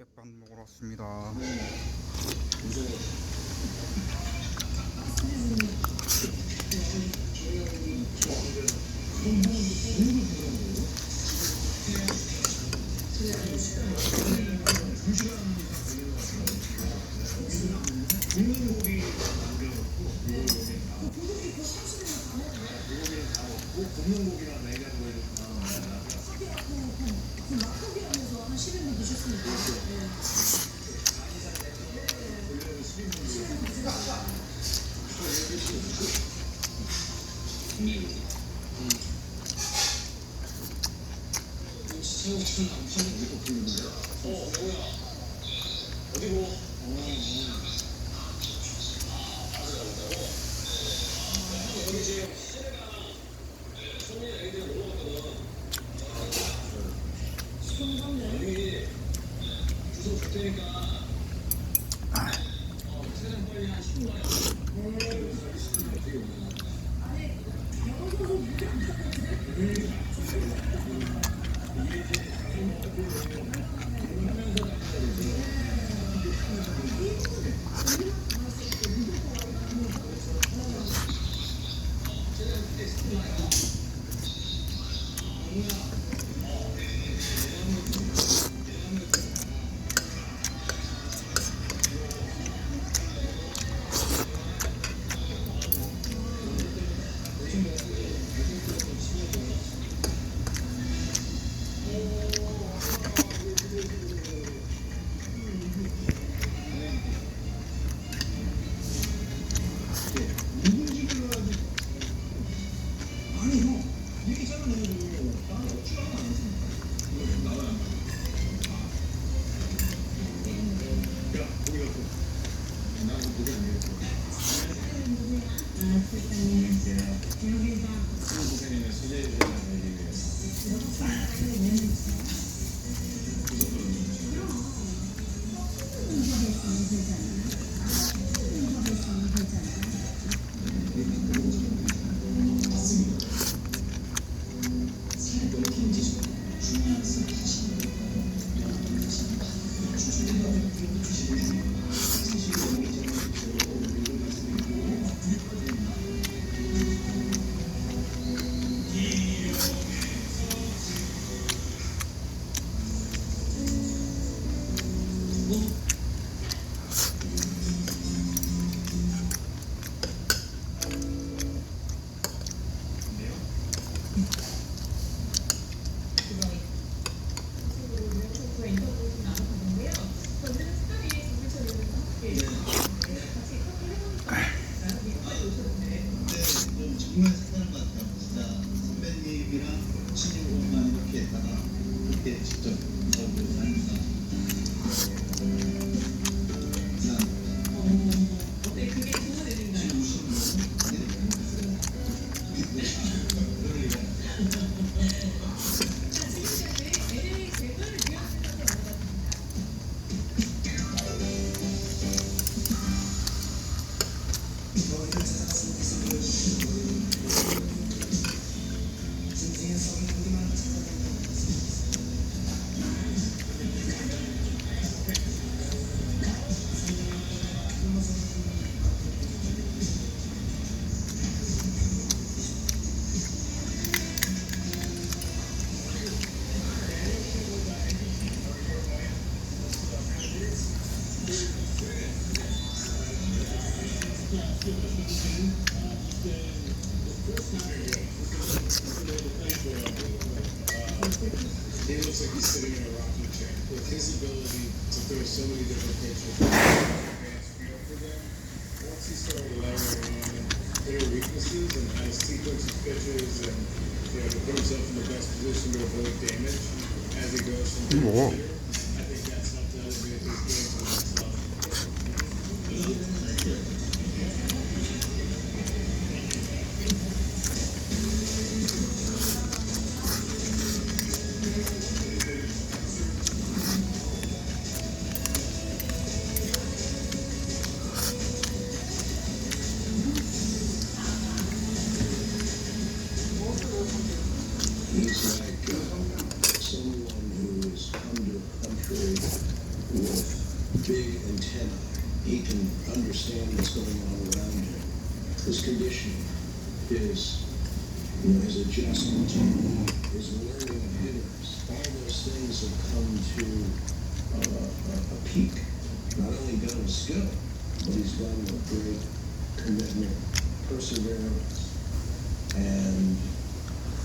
햇반 먹으러 왔습니다. 어디고? He looks like he's sitting in a rocking chair. With his ability to throw so many different pitches, advanced feel for them. Once he started layering on their weaknesses and how to sequence his pitches and you know to put himself in the best position to avoid damage as he goes from hitter to Whoa. hitter, I think that's helped elevate his game to the next level. He's like uh, someone who is under country with big antenna. He can understand what's going on around him. His conditioning, is, you know, his adjustment, his learning hitters, all those things have come to uh, a, a peak. Not only done with skill, but he's done with great commitment, perseverance, and